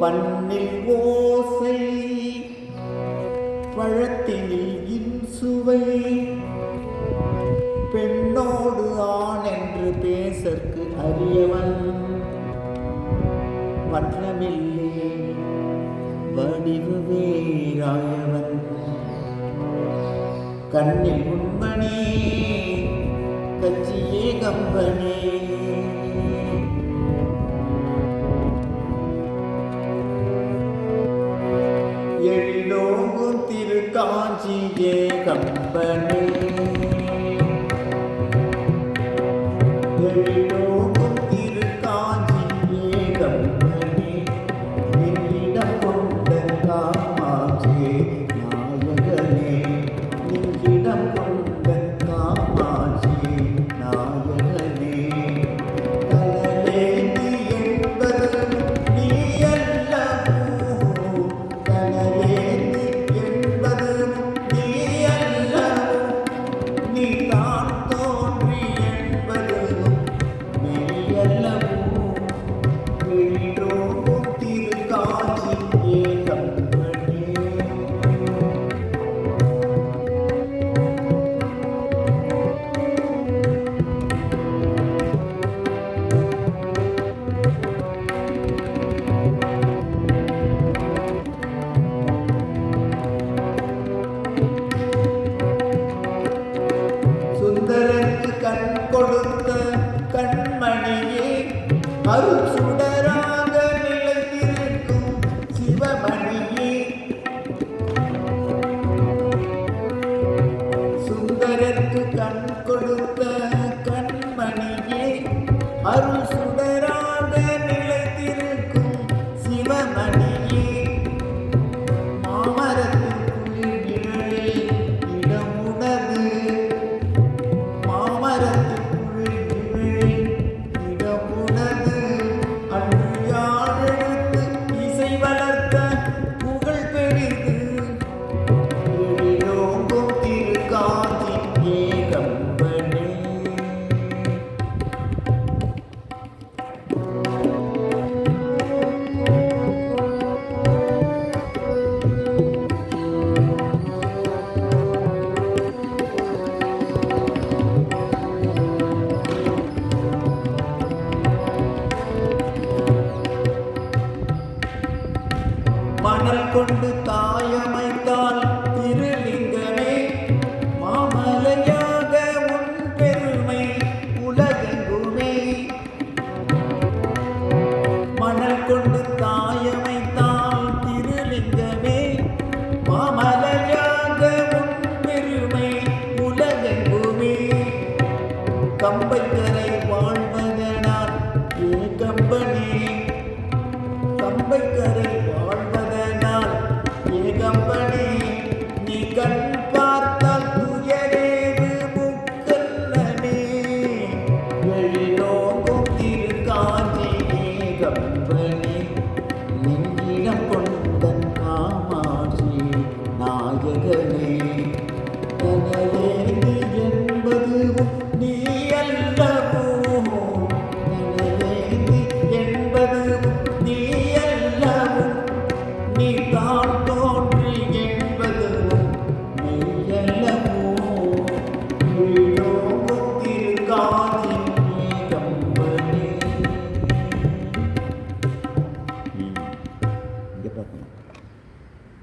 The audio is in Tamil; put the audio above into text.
பண்ணில் ஓசை பழத்தினில் இன்சுவை. பெண்ணோடு ஆண் என்று பேசற்கு அறியவன் வண்ணமில்லே வடிவு வேறாயவன். கண்ணில் உண்மனே கட்சி அப்பனே எல்லோங்கும் திரு காஞ்சியே கம்பனே. done மணல் கொண்டு தாயமைத்தால் திருலிங்கமே மாமலையாக உன் பெருமை உலகெங்குமே. மணல் கொண்டு தாயமைத்தால் திருலிங்கமே மாமலையாக உன் பெருமை உலகெங்குமே. கம்பைக்கரை வாழ்